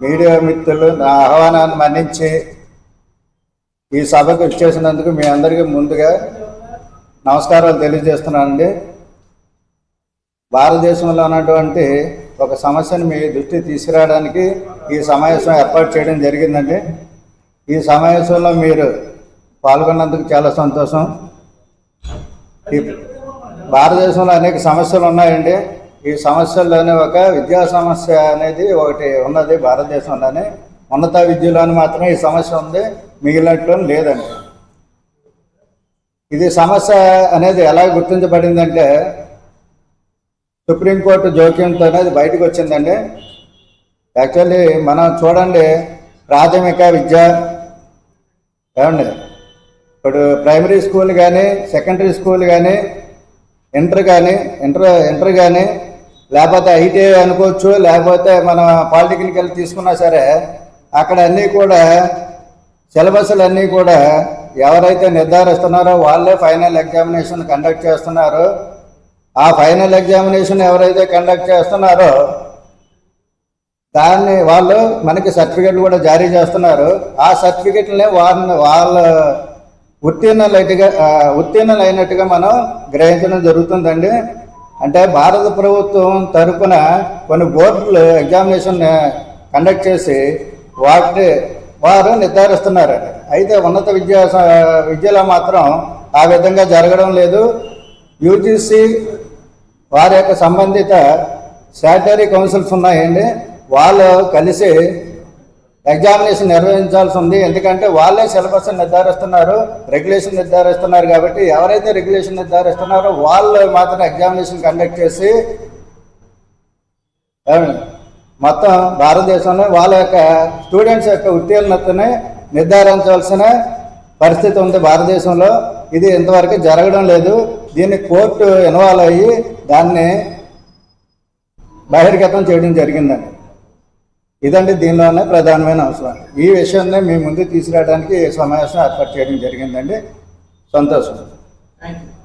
Media మిత్రులు నా ఆహ్వానాన్ని మన్నించి ఈ సభకు ఇచ్చేసినందుకు మీ అందరికీ ముందుగా నమస్కారాలు తెలియజేస్తున్నానండి. భారతదేశంలో ఉన్నటువంటి ఒక సమస్యను మీ దృష్టికి తీసుకురావడానికి ఈ సమావేశం ఏర్పాటు చేయడం జరిగిందండి. ఈ సమావేశంలో మీరు పాల్గొన్నందుకు చాలా సంతోషం. ఈ భారతదేశంలో అనేక సమస్యలు ఉన్నాయండి. ఈ సమస్యల్లోనే ఒక విద్యా సమస్య అనేది ఒకటి ఉన్నది భారతదేశంలోనే. ఉన్నత విద్యలోని మాత్రమే ఈ సమస్య ఉంది. మిగిలినట్లు లేదండి. ఇది సమస్య అనేది ఎలా గుర్తించబడిందంటే సుప్రీంకోర్టు జోక్యంతో అనేది బయటకు వచ్చిందండి. యాక్చువల్లీ మనం చూడండి ప్రాథమిక విద్య ఏమండి? ఇప్పుడు ప్రైమరీ స్కూల్ కానీ సెకండరీ స్కూల్ కానీ ఇంటర్ కానీ ఇంటర్ ఇంటర్ కానీ లేకపోతే ఐటీఐ అనుకోవచ్చు లేకపోతే మన పాలిటెక్నికల్ తీసుకున్నా సరే అక్కడ అన్నీ కూడా సిలబస్లు అన్నీ కూడా ఎవరైతే నిర్ధారిస్తున్నారో వాళ్ళే ఫైనల్ ఎగ్జామినేషన్ కండక్ట్ చేస్తున్నారు. ఆ ఫైనల్ ఎగ్జామినేషన్ ఎవరైతే కండక్ట్ చేస్తున్నారో దాన్ని వాళ్ళు మనకి సర్టిఫికెట్లు కూడా జారీ చేస్తున్నారు. ఆ సర్టిఫికెట్లనే వాళ్ళని వాళ్ళ ఉత్తీర్ణులైనట్టుగా ఆ, ఉత్తీర్ణులైనట్టుగా మనం గ్రహించడం జరుగుతుందండి. అంటే భారత ప్రభుత్వం తరపున కొన్ని బోర్డులు ఎగ్జామినేషన్ కండక్ట్ చేసి వాటి వారు నిర్ధారిస్తున్నారండి. అయితే ఉన్నత విద్యా విద్యలో మాత్రం ఆ విధంగా జరగడం లేదు. యూజీసీ వారి యొక్క సంబంధిత శాటరీ కౌన్సిల్స్ ఉన్నాయండి. వాళ్ళు కలిసి ఎగ్జామినేషన్ నిర్వహించాల్సి ఉంది. ఎందుకంటే వాళ్ళే సిలబస్ నిర్ధారిస్తున్నారు రెగ్యులేషన్ నిర్ధారిస్తున్నారు కాబట్టి ఎవరైతే రెగ్యులేషన్ నిర్ధారిస్తున్నారో వాళ్ళు మాత్రం ఎగ్జామినేషన్ కండక్ట్ చేసి మొత్తం భారతదేశంలో వాళ్ళ యొక్క స్టూడెంట్స్ యొక్క ఉత్తీర్ణతని నిర్ధారించాల్సిన పరిస్థితి ఉంది భారతదేశంలో. ఇది ఇంతవరకు జరగడం లేదు. దీన్ని కోర్టు ఇన్వాల్వ్ అయ్యి దాన్ని బహిర్గతం చేయడం జరిగిందండి. ఇదండి దీనిలోనే ప్రధానమైన అవసరం. ఈ విషయాన్ని మీ ముందు తీసుకురావడానికి సమావేశం ఏర్పాటు చేయడం జరిగిందండి. సంతోషం. Thank you